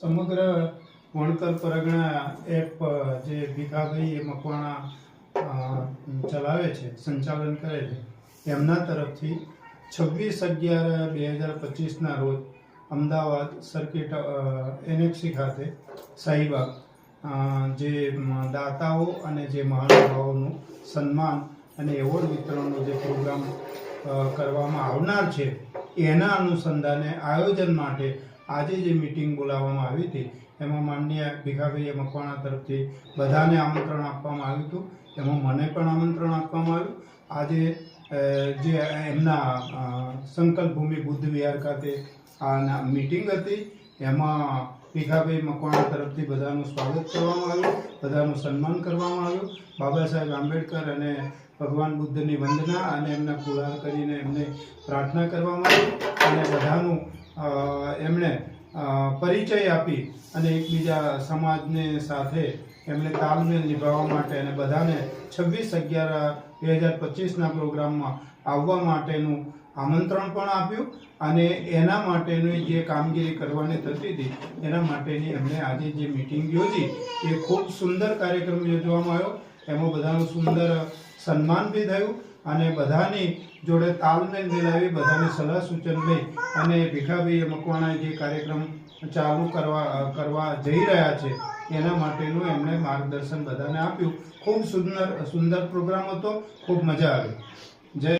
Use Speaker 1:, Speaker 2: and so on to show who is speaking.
Speaker 1: સમગ્ર વણતર પરગણા એપ જે ભીખાભાઈ એ મકવાણા ચલાવે છે, સંચાલન કરે છે. એમના તરફથી છવ્વીસ અગિયાર બે હજાર પચીસના રોજ અમદાવાદ સર્કિટ એનએફસી ખાતે શાહીબાગ જે દાતાઓ અને જે મહાનુભાવોનું સન્માન અને એવોર્ડ વિતરણનો જે પ્રોગ્રામ કરવામાં આવનાર છે, એના અનુસંધાને આયોજન માટે આજે જે મિટિંગ બોલાવવામાં આવી હતી એમાં માનનીય ભીખાભાઈએ મકવાણા તરફથી બધાને આમંત્રણ આપવામાં આવ્યું હતું. એમાં મને પણ આમંત્રણ આપવામાં આવ્યું. આજે જે એમના અ, સંકલ્પ ભૂમિ બુદ્ધ વિહાર ખાતે આ મિટિંગ હતી એમાં ભીખાભાઈ મકવાણા તરફથી બધાનું સ્વાગત કરવામાં આવ્યું બધાનું સન્માન કરવામાં આવ્યું. બાબા સાહેબ આંબેડકર અને ભગવાન બુદ્ધની વંદના અને એમના કુલાર કરીને એમને પ્રાર્થના કરવામાં આવી અને બધાનું એમણે પરિચય આપી અને એકબીજા સમાજને સાથે એમણે તાલમેલ નિભાવવા માટે અને બધાને છવ્વીસ અગિયાર, બે હજાર પચીસના પ્રોગ્રામમાં આવવા માટેનું આમંત્રણ પણ આપ્યું અને એના માટેની જે કામગીરી કરવાની થતી હતી, એના માટેની એમણે આજે જે મિટિંગ યોજી, એ ખૂબ સુંદર કાર્યક્રમ યોજવામાં આવ્યો. એમાં બધાનું સુંદર સન્માન બી થયું અને બધાની જોડે તાલમેલ મિલાવી બધાની સલાહ સૂચન લઈ અને ભીખાભાઈ મકવાણા જે કાર્યક્રમ ચાલુ કરવા કરવા જઈ રહ્યા છે, એના માટેનું એમણે માર્ગદર્શન બધાને આપ્યું. ખૂબ સુંદર સુંદર પ્રોગ્રામ હતો, ખૂબ મજા આવી. જય